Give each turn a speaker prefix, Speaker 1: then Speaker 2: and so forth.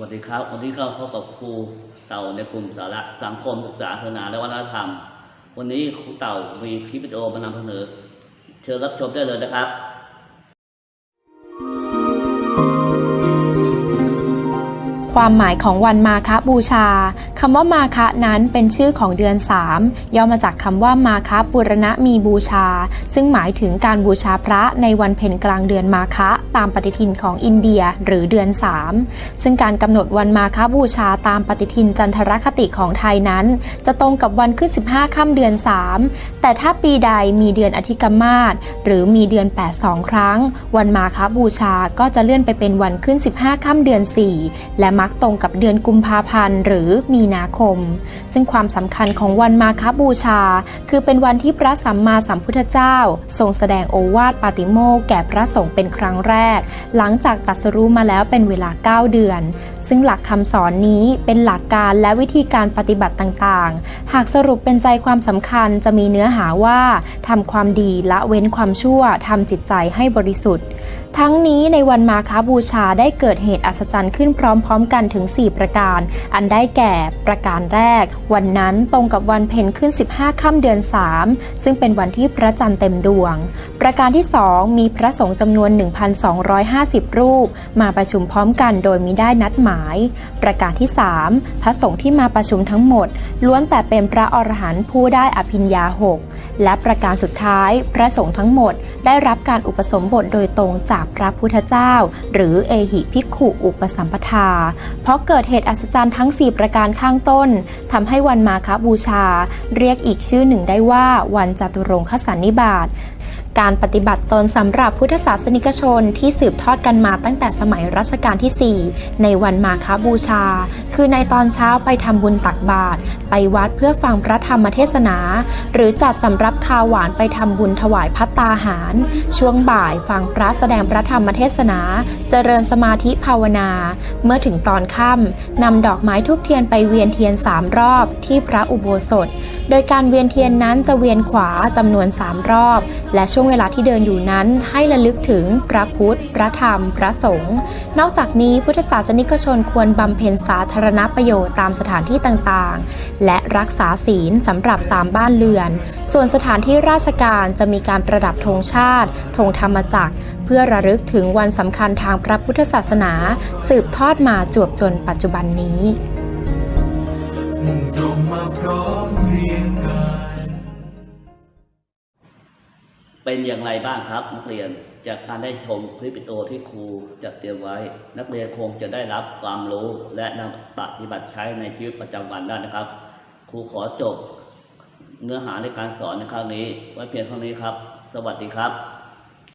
Speaker 1: วัสดีครับ วันนี้ก็พบกับครูเต่าในกลุ่มสาระสังคมศึกษาศาสนาและวัฒนธรรม วันนี้ครูเต่ามีคลิปวิดีโอมานำเสนอ เชิญรับชมได้เลยนะครับ
Speaker 2: ความหมายของวันมาฆบูชาคำว่ามาฆนั้นเป็นชื่อของเดือน 3 ย่อมาจากคำว่ามาฆปุรณะมีบูชา ซึ่งหมายถึงการบูชาพระในวันเพ็ญกลางเดือนมาฆะตามปฏิทินของอินเดียหรือเดือน 3 ซึ่งการกำหนดวันมาฆบูชาตามปฏิทินจันทรคติของไทยนั้น จะตรงกับวันขึ้น 15ค่ำเดือน 3 แต่ถ้าปีใดมีเดือนอธิกมาศหรือมีเดือน8สองครั้ง วันมาฆบูชาก็จะเลื่อนไปเป็นวันขึ้น 15ค่ำเดือน 4 และมักตรงกับเดือนกุมภาพันธ์หรือมีนาคม ซึ่งความสำคัญของวันมาคบูชา คือเป็นวันที่พระสัมมาสัมพุทธเจ้า ทรงแสดงโอวาทปาติโมกแก่พระสงฆ์เป็นครั้งแรก หลังจากตัดสรู้มาแล้วเป็นเวลา 9 เดือน ซึ่งหลักคำสอนนี้เป็นหลักการและวิธีการปฏิบัติต่างๆ หากสรุปเป็นใจความสำคัญจะมีเนื้อหาว่าทำความดีละเว้นความชั่วทำจิตใจให้บริสุทธิ์ ทั้งนี้ในวันมาคาบูชาได้เกิดเหตุอัศจรรย์ขึ้นพร้อม ๆ กันถึง 4 ประการ อันได้แก่ประการแรก วันนั้นตรงกับวันเพ็ญขึ้น 15ค่ำเดือน 3 ซึ่งเป็นวันที่พระจันทร์เต็มดวง ประการที่ 2 มีพระสงฆ์จำนวน 1,250 รูป มาประชุมพร้อมกันโดยมิได้นัดหมายประการที่ 3 พระสงฆ์ที่มาประชุมทั้งหมด ล้วนแต่เป็นพระอรหันต์ผู้ได้อภิญญาหกและประการสุดท้าย พระสงฆ์ทั้งหมด ได้รับการอุปสมบทโดยตรงจากพระพุทธเจ้า หรือเอหิภิกขุอุปสัมปทา เพราะเกิดเหตุอัศจรรย์ทั้ง 4 ประการข้างต้นทำให้วันมาคบูชา เรียกอีกชื่อหนึ่งได้ว่าวันจตุรงคสันนิบาต การปฏิบัติตนสำหรับพุทธศาสนิกชนที่สืบทอดกันมาตั้งแต่สมัยรัชกาลที่ 4 ในวันมาคบูชา คือในตอนเช้าไปทำบุญตักบาตรไปวัดเพื่อฟังพระธรรมเทศนา หรือจัดสำรับคาวหวานไปทำบุญถวายพัตตาหาร ช่วงบ่ายฟังพระแสดงพระธรรมเทศนา เจริญสมาธิภาวนา เมื่อถึงตอนค่ำนำดอกไม้ทุกเทียนไปเวียนเทียนสามรอบที่พระอุโบสถ โดยการเวียนเทียนนั้นจะเวียนขวาจำนวน3รอบ และช่วงวลาที่เดินอยู่นั้นให้ระลึกถึงพระพุทธ พระธรรม พระสงฆ์ นอกจากนี้พุทธศาสนิกชนควรบำเพ็ญสาธารณประโยชน์ตามสถานที่ต่างๆ และรักษาศีลสำหรับตามบ้านเรือน ส่วนสถานที่ราชการจะมีการประดับธงชาติธงธรรมจักร เพื่อระลึกถึงวันสำคัญทางพระพุทธศาสนา สืบทอดมาจวบจนปัจจุบันนี้
Speaker 3: มุ่งตรงมาพร้อมเรียงกาย
Speaker 1: เป็นอย่างไรบ้างครับ นักเรียนจากการได้ชมคลิปวิดีโอที่ครูจัดเตรียมไว้ นักเรียนคงจะได้รับความรู้และนำปฏิบัติใช้ในชีวิตประจำวันได้นะครับ ครูขอจบเนื้อหาในการสอนในครั้งนี้ ไว้เพียงเท่านี้ครับ สวัสดีครับ